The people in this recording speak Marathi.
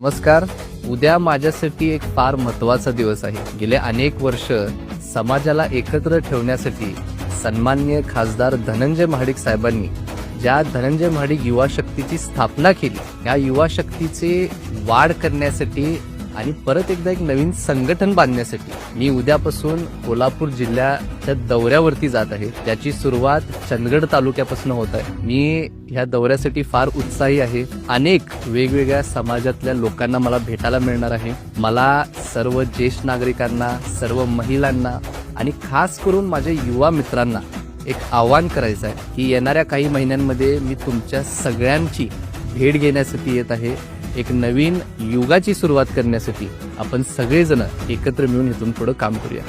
नमस्कार. उद्या माझ्यासाठी एक फार महत्त्वाचा दिवस आहे. गेले अनेक वर्ष समाजाला एकत्र ठेवण्यासाठी सन्माननीय खासदार धनंजय महाडिक साहेबांनी ज्या धनंजय महाडिक युवा शक्तीची स्थापना केली या युवा शक्तीचे वाढ करण्यासाठी आणि परत एकदा एक नवीन संघटन बांधण्यासाठी. मी उद्यापासून कोल्हापूर जिल्ह्याच्या दौऱ्यावरती जात आहे. त्याची सुरुवात चंदगड तालुक्यापासून होत आहे. मी ह्या दौऱ्यासाठी फार उत्साही आहे. अनेक वेगवेगळ्या समाजातल्या लोकांना मला भेटायला मिळणार आहे. मला सर्व ज्येष्ठ नागरिकांना सर्व महिलांना आणि खास करून माझ्या युवा मित्रांना एक आव्हान करायचं आहे की येणाऱ्या काही महिन्यांमध्ये मी तुमच्या सगळ्यांची भेट घेण्यासाठी येत आहे. एक नवीन युगाची सुरुवात करण्यासाठी आपण सगळेजण एकत्र मिळून इथून पुढे काम करूया.